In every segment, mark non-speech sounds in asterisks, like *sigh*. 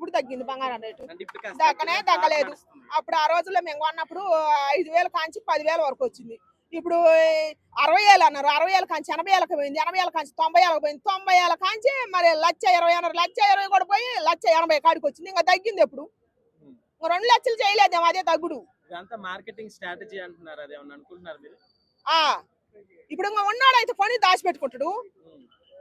ఎప్పుడు తగ్గింది బంగారం రేటు? ఇప్పుడు దక్కనే తగ్గలేదు. అప్పుడు ఆ రోజుల్లో మేము కొన్నప్పుడు ఐదు వేలు కాంచి పదివేల వరకు వచ్చింది. ఇప్పుడు అరవై ఏళ్ళు అన్నారు. అరవై ఏళ్ళ కాంచి ఎనభై ఏళ్ళకి పోయింది. ఎనభై ఏళ్ళ కాంచి తొంభై ఏళ్ళకి పోయింది. తొంభై ఏళ్ళ కాంచి మరి లక్ష ఇరవై అన్నారు. లక్ష ఇరవై కూడా పోయి లక్ష ఎనభై కాడికి వచ్చింది. ఇంకా తగ్గింది ఎప్పుడు. రెండు లక్షలు చేయలేదేమో అదే తగ్గుడు. ఇదంతా మార్కెటింగ్ స్ట్రాటజీ అంటున్నారు. అది ఏమన్నా అనుకుంటున్నారు మీరు? ఆ. ఇప్పుడు ఇంకా ఉన్నాడు అయితే కొని దాచిపెట్టుకుంటాడు.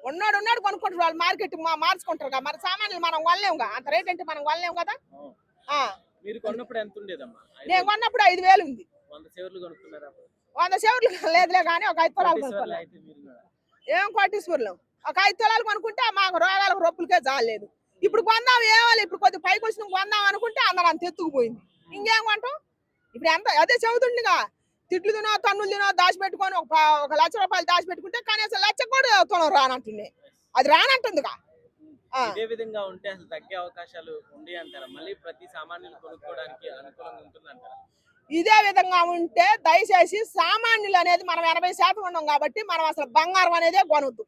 ఉన్నాడు ఉన్నాడు కొనుక్కుంటారు. వాళ్ళు మార్కెట్ మా మార్చుకుంటారు కదా. మరి సామాన్యులు మనం కొనలేముగా? అంత రేట్ అంటే మనం కొనలేము కదా? అవును. ఆ. మీరు కొన్నప్పుడు ఎంత ఉండేదమ్మా? ఐదు నేను కొన్నప్పుడు ఐదు వేలు ఉంది. వంద సేవర్లు కొనుక్కున్నారా అప్పుడు? వంద సేవర్లు *laughs* లేదులే కానీ ఒక ఐదు కూడా. ఏం కోటీశ్వరులం? ఒక ఐదు తులాలు కొనుక్కుంటే మాకు రోగాలకు రొప్పులకే జాలేదు ఇప్పుడు కొందాం ఏవాలి ఇప్పుడు కొద్ది పైకి వచ్చిన కొందాం అనుకుంటే అందరూ అంత ఎత్తుకుపోయింది ఇంకేం కొంటాం? ఇప్పుడు ఎంత? అదే చెబుతుండగా తిట్లు తినో తన్నులు తినో దాచిపెట్టుకొని ఒక ఒక లక్ష రూపాయలు దాచిపెట్టుకుంటే కనీసం లక్ష కూడా తులం రానంటుంది. అది రానంటుందిగా. ఇదే విధంగా ఉంటే అసలు తగ్గే అవకాశాలు ఉండి అంటారా? మళ్ళీ ప్రతి సామాన్యులు కొనుక్కోవడానికి అనుకూలంగా ఉంటుంది అంటారా ఇదే విధంగా ఉంటే దయచేసి సామాన్యులు అనేది మనం ఎనభై శాతం ఉన్నాం కాబట్టి మనం అసలు బంగారం అనేదే కొనొద్దు.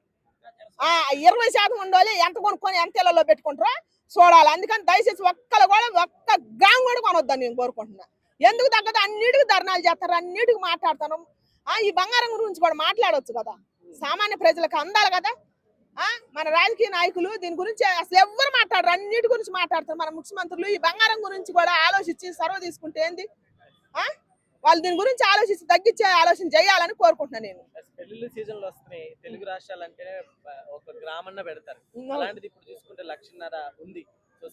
ఆ ఇరవై శాతం ఉండాలి ఎంత కొనుక్కొని ఎంత ఇళ్ళలో పెట్టుకుంటారో చూడాలి. అందుకని దయచేసి ఒక్కరు కూడా ఒక్క గ్రామ్ కూడా కొనొద్దని నేను కోరుకుంటున్నా. ఎందుకు తగ్గదు? అన్నిటికి ధర్నాలు చేస్తారు అన్నిటికి మాట్లాడతాను. ఆ ఈ బంగారం గురించి కూడా మాట్లాడొచ్చు కదా. సామాన్య ప్రజలకు అందాలి కదా. ఆ మన రాజకీయ నాయకులు దీని గురించి అసలు ఎవ్వరు మాట్లాడరు అన్నిటి గురించి మాట్లాడతారు. మన ముఖ్యమంత్రులు ఈ బంగారం గురించి కూడా ఆలోచించి సర్వ తీసుకుంటే ఏంది? ఆ వాళ్ళు దీని గురించి ఆలోచించి తగ్గించే ఆలోచన చేయాలని కోరుకుంటున్నాను నేను. పెళ్ళిళ్ళ సీజన్లు వస్తున్నాయి. తెలుగు రాష్ట్రాలు అంటేనే ప- ఒక గ్రామన్న పెడతారు. అలాంటిది ఇప్పుడు చూసుకుంటే లక్షన్నర ఉంది. సో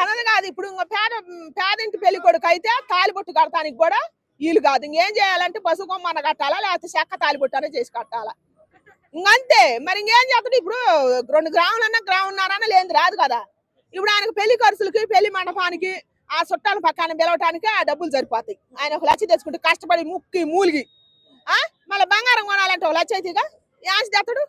అన్నది కాదు ఇప్పుడు పేద పేదింటి పెళ్ళి కొడుకు అయితే తాలిబొట్టు కడతానికి కూడా వీలు కాదు. ఇంకేం చేయాలంటే పసుపు కొమ్మన్న కట్టాలా లేకపోతే చెక్క తాలిబొట్టు అనేది చేసి కట్టాలా? ఇంకంతే. మరి ఇంకేం చేస్తాడు? ఇప్పుడు రెండు గ్రాములన్నా గ్రామున్నారన్నా లేని రాదు కదా. ఇప్పుడు ఆయనకు పెళ్ళి ఖర్చులకి పెళ్ళి మండపానికి ఆ చుట్టాల పక్కన పిలవటానికి ఆ డబ్బులు సరిపోతాయి. ఆయన ఒక లచ్చ తెచ్చుకుంటే కష్టపడి ముక్కి మూలిగి ఆ? మళ్ళీ బంగారం కొనాలంటే ఒక లచ్చ అవుతాయిగా యాసి తెస్తాడు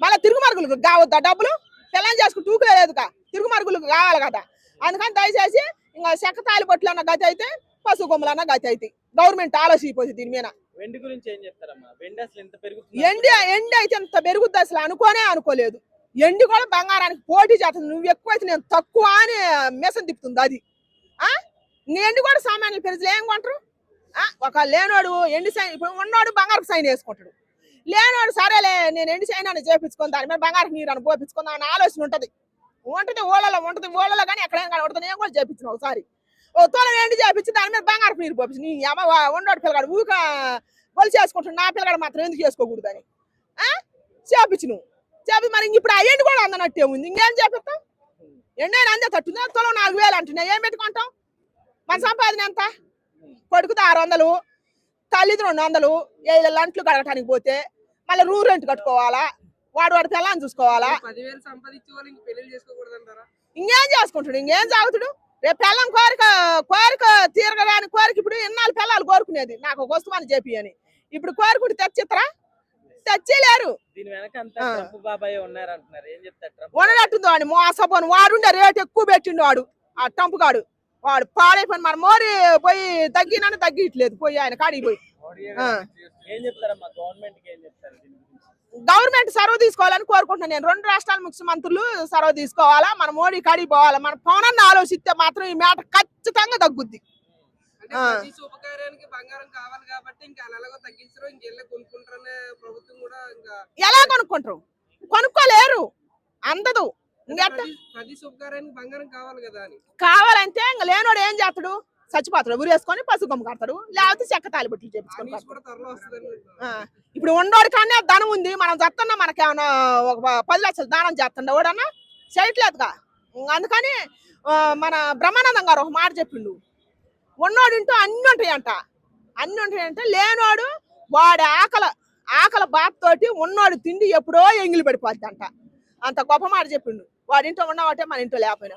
మళ్ళీ తిరుగుమరుగులకు కావద్దా డబ్బులు? పిల్లలు చేసుకుని తూకులేదుగా తిరుగుమరుగులకు కావాలి కదా. అందుకని దయచేసి ఇంకా చెక్క తాలి బొట్లు అన్న గతి అయితే పశు కొమ్మలు అన్న గతి అయితే. గవర్నమెంట్ ఆలోచిపోతుంది దీని మీద. వెండి గురించి ఏం చెప్తారమ్మా? వెండి అసలు ఎంత పెరుగుతుంది? ఎండి ఎండి అయితే ఇంత పెరుగుద్ది అసలు అనుకోనే అనుకోలేదు. ఎండి కూడా బంగారానికి పోటీ చేస్తుంది. నువ్వు ఎక్కువైతే నేను తక్కువ అని మిషన్ తిప్పుతుంది అది. ఆ? ఎండి కూడా సామాన్యులు పెరిగి ఏం కొంటారు? ఆ, ఒక లేనోడు ఎండి సైన్ ఇప్పుడు ఉన్నోడు బంగారు సైన్ వేసుకుంటాడు. లేనోడు సరేలే నేను ఎండి సైన్ అని చేపించుకొని దాని మీద బంగారు నీరు అని పోపించుకుందాం అనే ఆలోచన ఉంటది. ఉంటుంది ఓళ్ళలో ఉంటుంది ఓళ్ళలో కానీ ఎక్కడైనా కానీ ఉంటుంది. నేను కూడా చేపించిన ఒకసారి. ఓ తోల ఎండి చేపించి దాని మీద బంగారు నీరు పోపించి నీ అమ్మ ఉండోడు పిల్లగాడు ఊక బలి చేసుకుంటున్నా నా పిల్లగాడు మాత్రం ఎందుకు చేసుకోకూడదని? ఆ? చేపించు నువ్వు. చేపి మరి ఇప్పుడు ఆ ఎండు కూడా అందనట్టే ఉంది. ఇంకేం చేపిస్తాం? ఎండైనా అందే తట్టుందా తులం నాలుగు వేలు అంటున్నాయి ఏం పెట్టుకుంటాం? మన సంపాదన ఎంత? కొడుకుతో ఆరు వందలు తల్లిది రెండు వందలు ఏళ్ళ లంట్లు కడగటానికి పోతే మళ్ళీ రూ రెంట్ కట్టుకోవాలా? వాడు వాడి పిల్లని చూసుకోవాలా? ఇంక చేసుకుంటాడు? ఇంకేం సాగుతాడు? రేపు పిల్లం కోరిక కోరిక తీరగడానికి కోరిక ఇప్పుడు ఇన్నాళ్ళు పిల్లలు కోరుకునేది. నాకు ఒక వస్తువు అని చెప్పి అని ఇప్పుడు కోరుకుంటే తెచ్చిత్తరా? తెచ్చేలేరు దీని వెనక అంతా ఆ. ట్రంప్ బాబాయ్ ఉన్నారు అంటున్నారు ఏం చెప్తారు ట్రంప్ ఉండనట్టుంది వాడిని మోసపోను. వాడుండే రేట్ ఎక్కువ పెట్టిండు వాడు. ఆ టంపు గాడు. వాడు పాడైపోయిన. మన మోరి పోయి తగ్గినని తగ్గిట్లేదు. పోయి ఆయన కాడికి పోయి. గవర్నమెంట్కి ఏం చెప్తారు దీని గురించి? గవర్నమెంట్ సర్వ తీసుకోవాలని కోరుకుంటున్నాను నేను. రెండు రాష్ట్రాల ముఖ్యమంత్రులు సర్వ తీసుకోవాలా? మన మోడీ కాడికి పోవాలా? మన పవనాన్ని ఆలోచిస్తే మాత్రం ఈ మాట ఖచ్చితంగా తగ్గుద్ది. అంటే ఆ. ప్రతి శుభకార్యానికి బంగారం కావాలి కాబట్టి ఇంకా ఎలాగో తగ్గించరు ఇంకెళ్ళి కొనుక్కుంటారనే ప్రభుత్వం కూడా ఇంకా ఎలా కొనుక్కుంటారు? కొనుక్కోలేరు. అందదు. అంటే ఇంకెట్ట ప్రతి ప్రతి శుభకార్యానికి బంగారం కావాలి కదా అని. కావాలంటే ఇంక లేనోడు ఏం చేస్తాడు? చచ్చిపోతాడు ఉరేసుకొని పసుపు కొమ్ము కడతాడు లేకపోతే చెక్క తాలిబొట్లు చేపించుకొని ఇప్పుడు ఉండోడి కానీ ధనం ఉంది. మనం చేస్తున్నా మనకేమన్నా ఒక పది లక్షలు దానం చేస్తుండ వాడన్నా చేయట్లేదుగా అందుకని మన బ్రహ్మానందం గారు ఒక మాట చెప్పిండు. ఉన్నోడు ఇంటూ అన్ని ఉంటాయంట. అన్ని ఉంటాయంటే లేనోడు వాడి ఆకలి ఆకలి బాధతోటి ఉన్నోడు తిండి ఎప్పుడో ఎంగిలి పడిపోద్ది అంట అంత గొప్ప మాట చెప్పిండు. వాడి ఇంట్లో ఉన్నవాటే మన ఇంట్లో లేకపోయినా